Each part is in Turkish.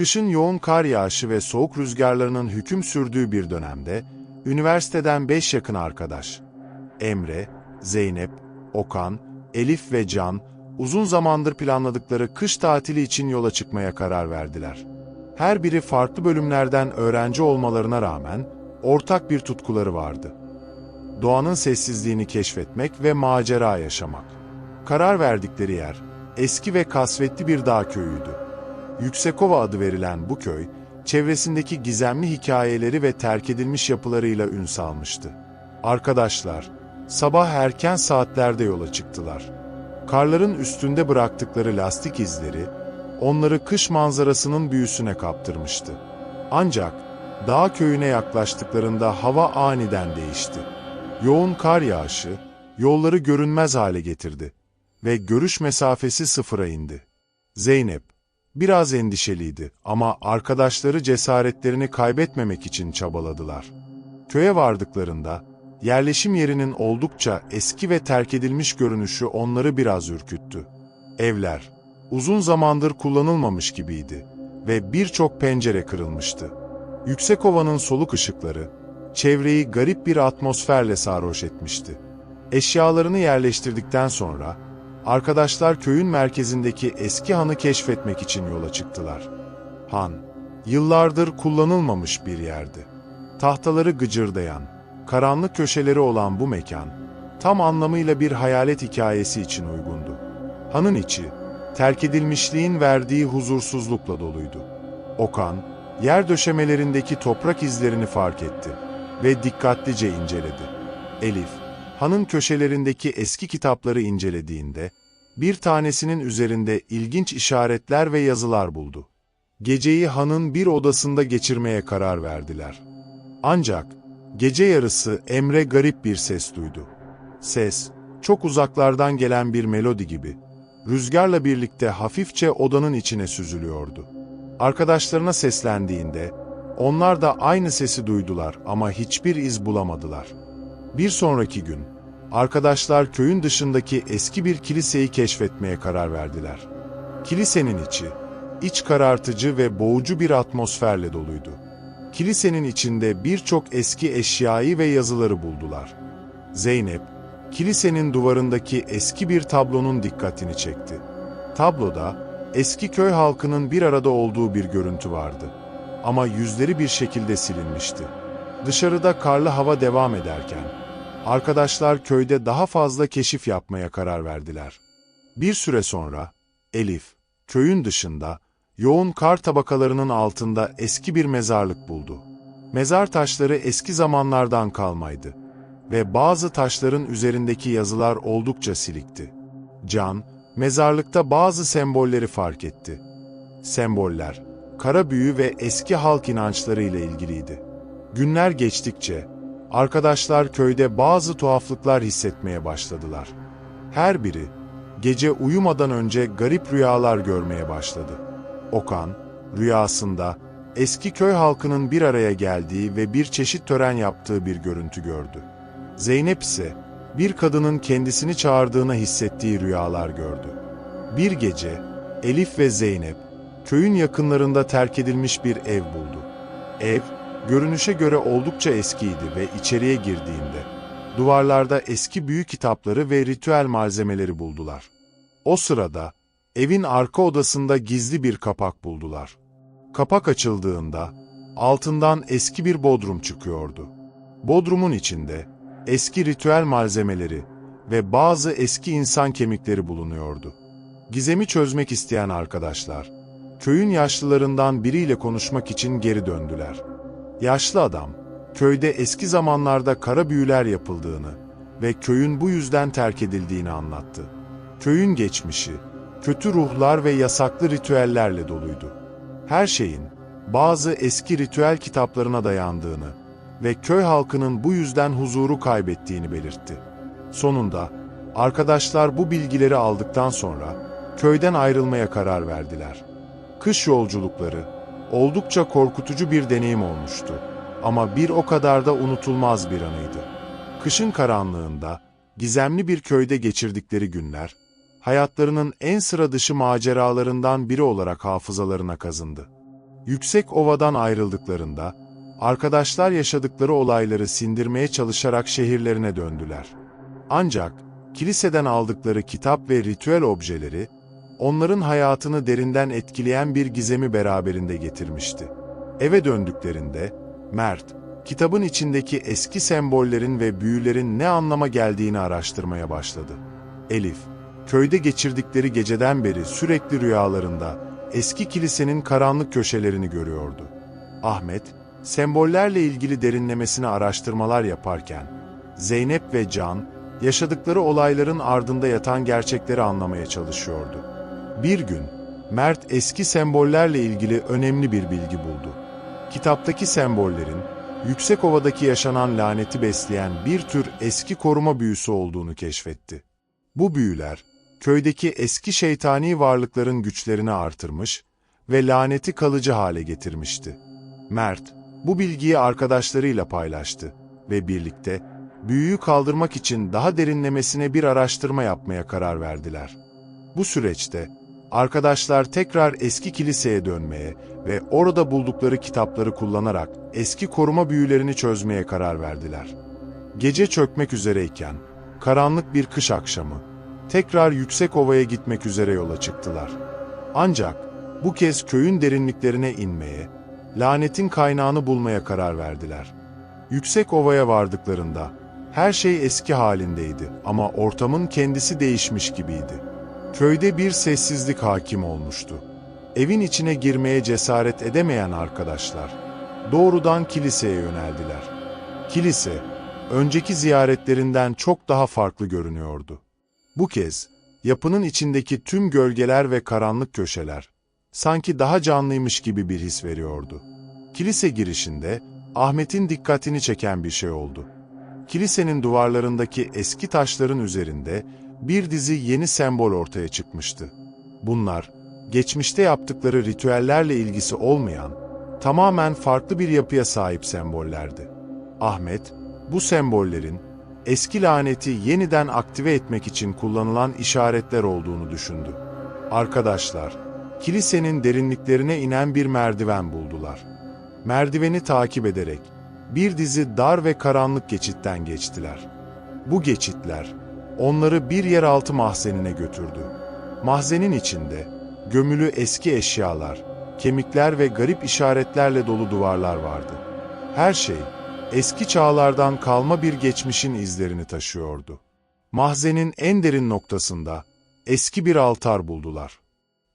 Kışın yoğun kar yağışı ve soğuk rüzgarlarının hüküm sürdüğü bir dönemde, üniversiteden beş yakın arkadaş, Emre, Zeynep, Okan, Elif ve Can, uzun zamandır planladıkları kış tatili için yola çıkmaya karar verdiler. Her biri farklı bölümlerden öğrenci olmalarına rağmen, ortak bir tutkuları vardı. Doğanın sessizliğini keşfetmek ve macera yaşamak. Karar verdikleri yer, eski ve kasvetli bir dağ köyüydü. Yüksekova adı verilen bu köy, çevresindeki gizemli hikayeleri ve terk edilmiş yapılarıyla ün salmıştı. Arkadaşlar, sabah erken saatlerde yola çıktılar. Karların üstünde bıraktıkları lastik izleri, onları kış manzarasının büyüsüne kaptırmıştı. Ancak, dağ köyüne yaklaştıklarında hava aniden değişti. Yoğun kar yağışı, yolları görünmez hale getirdi ve görüş mesafesi sıfıra indi. Zeynep, biraz endişeliydi ama arkadaşları cesaretlerini kaybetmemek için çabaladılar. Köye vardıklarında, yerleşim yerinin oldukça eski ve terk edilmiş görünüşü onları biraz ürküttü. Evler, uzun zamandır kullanılmamış gibiydi ve birçok pencere kırılmıştı. Yüksekova'nın soluk ışıkları, çevreyi garip bir atmosferle sarhoş etmişti. Eşyalarını yerleştirdikten sonra, arkadaşlar köyün merkezindeki eski hanı keşfetmek için yola çıktılar. Han, yıllardır kullanılmamış bir yerdi. Tahtaları gıcırdayan, karanlık köşeleri olan bu mekan, tam anlamıyla bir hayalet hikayesi için uygundu. Hanın içi, terk edilmişliğin verdiği huzursuzlukla doluydu. Okan, yer döşemelerindeki toprak izlerini fark etti ve dikkatlice inceledi. Elif, hanın köşelerindeki eski kitapları incelediğinde, bir tanesinin üzerinde ilginç işaretler ve yazılar buldu. Geceyi hanın bir odasında geçirmeye karar verdiler. Ancak, gece yarısı Emre garip bir ses duydu. Ses, çok uzaklardan gelen bir melodi gibi, rüzgarla birlikte hafifçe odanın içine süzülüyordu. Arkadaşlarına seslendiğinde, onlar da aynı sesi duydular ama hiçbir iz bulamadılar. Bir sonraki gün, arkadaşlar köyün dışındaki eski bir kiliseyi keşfetmeye karar verdiler. Kilisenin içi, iç karartıcı ve boğucu bir atmosferle doluydu. Kilisenin içinde birçok eski eşyayı ve yazıları buldular. Zeynep, kilisenin duvarındaki eski bir tablonun dikkatini çekti. Tabloda, eski köy halkının bir arada olduğu bir görüntü vardı. Ama yüzleri bir şekilde silinmişti. Dışarıda karlı hava devam ederken, arkadaşlar köyde daha fazla keşif yapmaya karar verdiler. Bir süre sonra, Elif, köyün dışında, yoğun kar tabakalarının altında eski bir mezarlık buldu. Mezar taşları eski zamanlardan kalmaydı ve bazı taşların üzerindeki yazılar oldukça silikti. Can, mezarlıkta bazı sembolleri fark etti. Semboller, kara büyü ve eski halk inançları ile ilgiliydi. Günler geçtikçe, arkadaşlar köyde bazı tuhaflıklar hissetmeye başladılar. Her biri, gece uyumadan önce garip rüyalar görmeye başladı. Okan, rüyasında eski köy halkının bir araya geldiği ve bir çeşit tören yaptığı bir görüntü gördü. Zeynep ise bir kadının kendisini çağırdığına hissettiği rüyalar gördü. Bir gece Elif ve Zeynep köyün yakınlarında terk edilmiş bir ev buldu. Ev, görünüşe göre oldukça eskiydi ve içeriye girdiğinde duvarlarda eski büyük kitapları ve ritüel malzemeleri buldular. O sırada evin arka odasında gizli bir kapak buldular. Kapak açıldığında altından eski bir bodrum çıkıyordu. Bodrumun içinde eski ritüel malzemeleri ve bazı eski insan kemikleri bulunuyordu. Gizemi çözmek isteyen arkadaşlar, köyün yaşlılarından biriyle konuşmak için geri döndüler. Yaşlı adam, köyde eski zamanlarda kara büyüler yapıldığını ve köyün bu yüzden terk edildiğini anlattı. Köyün geçmişi, kötü ruhlar ve yasaklı ritüellerle doluydu. Her şeyin, bazı eski ritüel kitaplarına dayandığını ve köy halkının bu yüzden huzuru kaybettiğini belirtti. Sonunda, arkadaşlar bu bilgileri aldıktan sonra, köyden ayrılmaya karar verdiler. Kış yolculukları, oldukça korkutucu bir deneyim olmuştu. Ama bir o kadar da unutulmaz bir anıydı. Kışın karanlığında, gizemli bir köyde geçirdikleri günler, hayatlarının en sıra dışı maceralarından biri olarak hafızalarına kazındı. Yüksek Ova'dan ayrıldıklarında, arkadaşlar yaşadıkları olayları sindirmeye çalışarak şehirlerine döndüler. Ancak, kiliseden aldıkları kitap ve ritüel objeleri, onların hayatını derinden etkileyen bir gizemi beraberinde getirmişti. Eve döndüklerinde, Mert, kitabın içindeki eski sembollerin ve büyülerin ne anlama geldiğini araştırmaya başladı. Elif, köyde geçirdikleri geceden beri sürekli rüyalarında eski kilisenin karanlık köşelerini görüyordu. Ahmet, sembollerle ilgili derinlemesine araştırmalar yaparken, Zeynep ve Can, yaşadıkları olayların ardında yatan gerçekleri anlamaya çalışıyordu. Bir gün, Mert eski sembollerle ilgili önemli bir bilgi buldu. Kitaptaki sembollerin, Yüksekova'daki yaşanan laneti besleyen bir tür eski koruma büyüsü olduğunu keşfetti. Bu büyüler, köydeki eski şeytani varlıkların güçlerini artırmış ve laneti kalıcı hale getirmişti. Mert, bu bilgiyi arkadaşlarıyla paylaştı ve birlikte büyüyü kaldırmak için daha derinlemesine bir araştırma yapmaya karar verdiler. Bu süreçte arkadaşlar tekrar eski kiliseye dönmeye ve orada buldukları kitapları kullanarak eski koruma büyülerini çözmeye karar verdiler. Gece çökmek üzereyken, karanlık bir kış akşamı, tekrar yüksek ovaya gitmek üzere yola çıktılar. Ancak bu kez köyün derinliklerine inmeye, lanetin kaynağını bulmaya karar verdiler. Yüksek ovaya vardıklarında her şey eski halindeydi ama ortamın kendisi değişmiş gibiydi. Köyde bir sessizlik hakim olmuştu. Evin içine girmeye cesaret edemeyen arkadaşlar doğrudan kiliseye yöneldiler. Kilise, önceki ziyaretlerinden çok daha farklı görünüyordu. Bu kez, yapının içindeki tüm gölgeler ve karanlık köşeler, sanki daha canlıymış gibi bir his veriyordu. Kilise girişinde, Ahmet'in dikkatini çeken bir şey oldu. Kilisenin duvarlarındaki eski taşların üzerinde, bir dizi yeni sembol ortaya çıkmıştı. Bunlar, geçmişte yaptıkları ritüellerle ilgisi olmayan, tamamen farklı bir yapıya sahip sembollerdi. Ahmet, bu sembollerin, eski laneti yeniden aktive etmek için kullanılan işaretler olduğunu düşündü. Arkadaşlar, kilisenin derinliklerine inen bir merdiven buldular. Merdiveni takip ederek, bir dizi dar ve karanlık geçitten geçtiler. Bu geçitler, onları bir yeraltı mahzenine götürdü. Mahzenin içinde, gömülü eski eşyalar, kemikler ve garip işaretlerle dolu duvarlar vardı. Her şey, eski çağlardan kalma bir geçmişin izlerini taşıyordu. Mahzenin en derin noktasında eski bir altar buldular.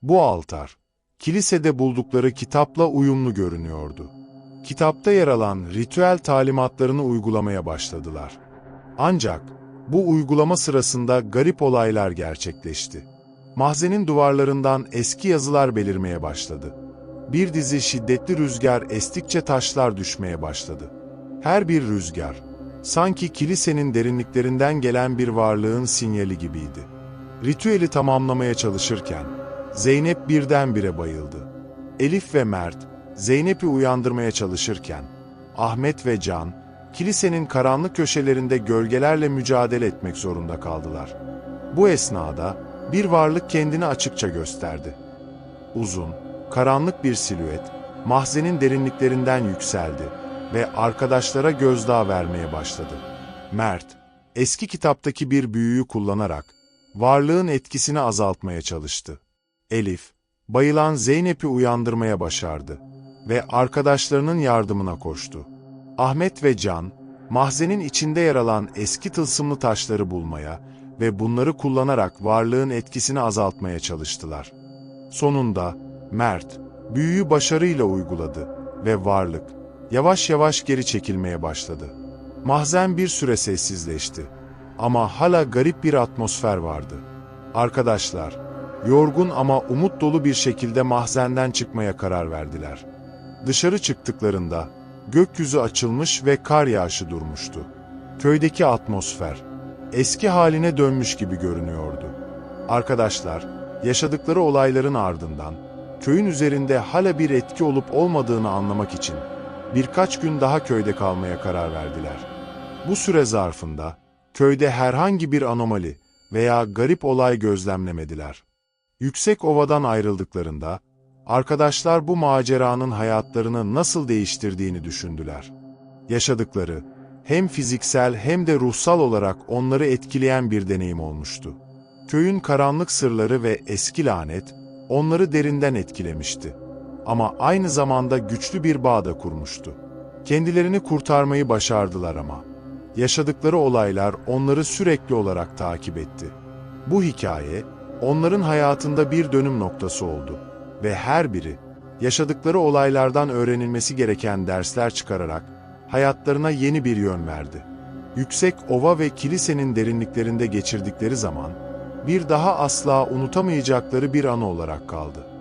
Bu altar, kilisede buldukları kitapla uyumlu görünüyordu. Kitapta yer alan ritüel talimatlarını uygulamaya başladılar. Ancak bu uygulama sırasında garip olaylar gerçekleşti. Mahzenin duvarlarından eski yazılar belirmeye başladı. Bir dizi şiddetli rüzgar estikçe taşlar düşmeye başladı. Her bir rüzgar, sanki kilisenin derinliklerinden gelen bir varlığın sinyali gibiydi. Ritüeli tamamlamaya çalışırken, Zeynep birdenbire bayıldı. Elif ve Mert, Zeynep'i uyandırmaya çalışırken, Ahmet ve Can, kilisenin karanlık köşelerinde gölgelerle mücadele etmek zorunda kaldılar. Bu esnada, bir varlık kendini açıkça gösterdi. Uzun, karanlık bir silüet, mahzenin derinliklerinden yükseldi ve arkadaşlara gözdağı vermeye başladı. Mert, eski kitaptaki bir büyüyü kullanarak varlığın etkisini azaltmaya çalıştı. Elif, bayılan Zeynep'i uyandırmaya başardı ve arkadaşlarının yardımına koştu. Ahmet ve Can, mahzenin içinde yer alan eski tılsımlı taşları bulmaya ve bunları kullanarak varlığın etkisini azaltmaya çalıştılar. Sonunda Mert, büyüyü başarıyla uyguladı ve varlık, yavaş yavaş geri çekilmeye başladı. Mahzen bir süre sessizleşti. Ama hala garip bir atmosfer vardı. Arkadaşlar, yorgun ama umut dolu bir şekilde mahzenden çıkmaya karar verdiler. Dışarı çıktıklarında, gökyüzü açılmış ve kar yağışı durmuştu. Köydeki atmosfer, eski haline dönmüş gibi görünüyordu. Arkadaşlar, yaşadıkları olayların ardından, köyün üzerinde hala bir etki olup olmadığını anlamak için, birkaç gün daha köyde kalmaya karar verdiler. Bu süre zarfında, köyde herhangi bir anomali veya garip olay gözlemlemediler. Yüksek ovadan ayrıldıklarında, arkadaşlar bu maceranın hayatlarını nasıl değiştirdiğini düşündüler. Yaşadıkları, hem fiziksel hem de ruhsal olarak onları etkileyen bir deneyim olmuştu. Köyün karanlık sırları ve eski lanet, onları derinden etkilemişti. Ama aynı zamanda güçlü bir bağ da kurmuştu. Kendilerini kurtarmayı başardılar ama. Yaşadıkları olaylar onları sürekli olarak takip etti. Bu hikaye, onların hayatında bir dönüm noktası oldu ve her biri, yaşadıkları olaylardan öğrenilmesi gereken dersler çıkararak, hayatlarına yeni bir yön verdi. Yüksek ova ve kilisenin derinliklerinde geçirdikleri zaman, bir daha asla unutamayacakları bir anı olarak kaldı.